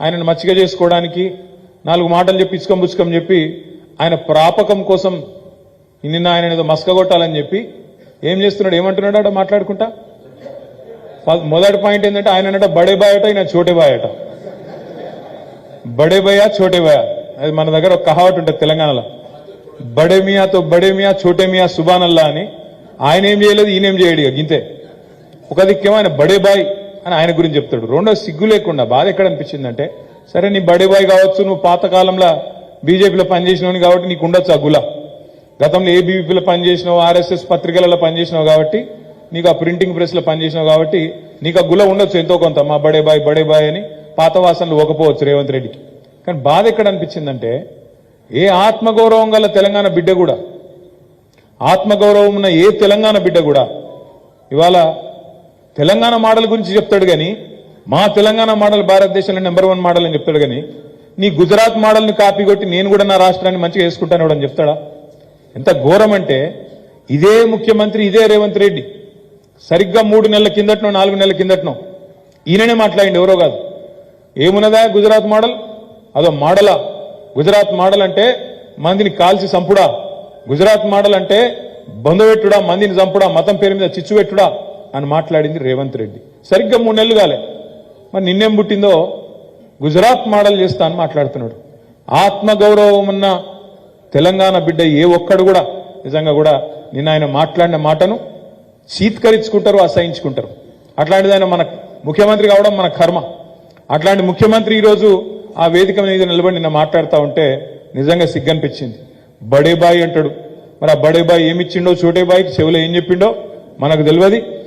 ఆయనను మచ్చిక చేసుకోవడానికి నాలుగు మాటలు చెప్పి ఇచ్చుకం పుచ్చుకం చెప్పి ఆయన ప్రాపకం కోసం నిన్న ఆయన ఏదో మస్కగొట్టాలని చెప్పి ఏం చేస్తున్నాడు? ఏమంటున్నాడు అట మాట్లాడుకుంటా? మొదటి పాయింట్ ఏంటంటే ఆయన అనట బడే బాయ్ అట ఈయన చోటే బాయ్ అట బడే భయ చోటే భయ అది మన దగ్గర ఒక కహావట్ ఉంటుంది తెలంగాణలో. బడే మియాతో బడే మియా చోటే మియా సుబానల్లా అని. ఆయన ఏం చేయలేదు ఈయనేం చేయడు ఇక గింతే ఒక దిక్కేమో ఆయన బడే బాయ్. అని ఆయన గురించి చెప్తాడు. రెండో సిగ్గు లేకుండా బాధ ఎక్కడ అనిపించిందంటే సరే నీ బడే బాయ్ కావచ్చు నువ్వు పాతకాలంలో బీజేపీలో పనిచేసినవని కాబట్టి నీకు ఉండొచ్చు ఆ గుల గతంలో ఏబీవీపీలో పనిచేసినావు ఆర్ఎస్ఎస్ పత్రికలలో పనిచేసినావు కాబట్టి నీకు ఆ ప్రింటింగ్ ప్రెస్లో పనిచేసినావు కాబట్టి నీకు ఆ గుల ఉండొచ్చు ఎంతో కొంత. మా బడే బాయ్ బడే బాయ్ అని పాత వాసనలు ఒకపోవచ్చు రేవంత్ రెడ్డికి. కానీ బాధ ఎక్కడ అనిపించిందంటే ఏ ఆత్మగౌరవం గల తెలంగాణ బిడ్డ కూడా ఆత్మగౌరవం ఉన్న ఏ తెలంగాణ బిడ్డ కూడా ఇవాళ తెలంగాణ మోడల్ గురించి చెప్తాడు కానీ మా తెలంగాణ మోడల్ భారతదేశంలో నెంబర్ వన్ మోడల్ అని చెప్తాడు కానీ నీ గుజరాత్ మోడల్ని కాపీ కొట్టి నేను కూడా నా రాష్ట్రాన్ని మంచిగా వేసుకుంటాను అని చెప్తాడా? ఎంత ఘోరం అంటే ఇదే ముఖ్యమంత్రి ఇదే రేవంత్ రెడ్డి. సరిగ్గా మూడు నెలల కిందటనో నాలుగు నెలల కిందటనో ఈయననే మాట్లాడింది ఎవరో కాదు. ఏమున్నదా గుజరాత్ మోడల్? అదో మోడలా. గుజరాత్ మోడల్ అంటే మందిని కాల్చి సంపుడా గుజరాత్ మోడల్ అంటే బంధువెట్టుడా మందిని చంపుడా మతం పేరు మీద చిచ్చు పెట్టుడా. అని మాట్లాడింది రేవంత్ రెడ్డి. సరిగ్గా మూడు నెలలు కాలే. మరి నిన్నేం పుట్టిందో? గుజరాత్ మోడల్ చేస్తా అని మాట్లాడుతున్నాడు. ఆత్మగౌరవం ఉన్న తెలంగాణ బిడ్డ ఏ ఒక్కడు కూడా నిజంగా కూడా నిన్న ఆయన మాట్లాడిన మాటను చీత్కరించుకుంటారు అసహించుకుంటారు. అట్లాంటిది ఆయన మన ముఖ్యమంత్రి కావడం మన కర్మ. అట్లాంటి ముఖ్యమంత్రి ఈరోజు ఆ వేదిక మీద నిలబడి నిన్న మాట్లాడుతూ ఉంటే నిజంగా సిగ్గనిపించింది. బడేబాయి అంటాడు. మరి ఆ బడేబాయి ఏమిచ్చిండో చోటేబాయికి చెవిలో ఏం చెప్పిండో మనకు తెలియదు.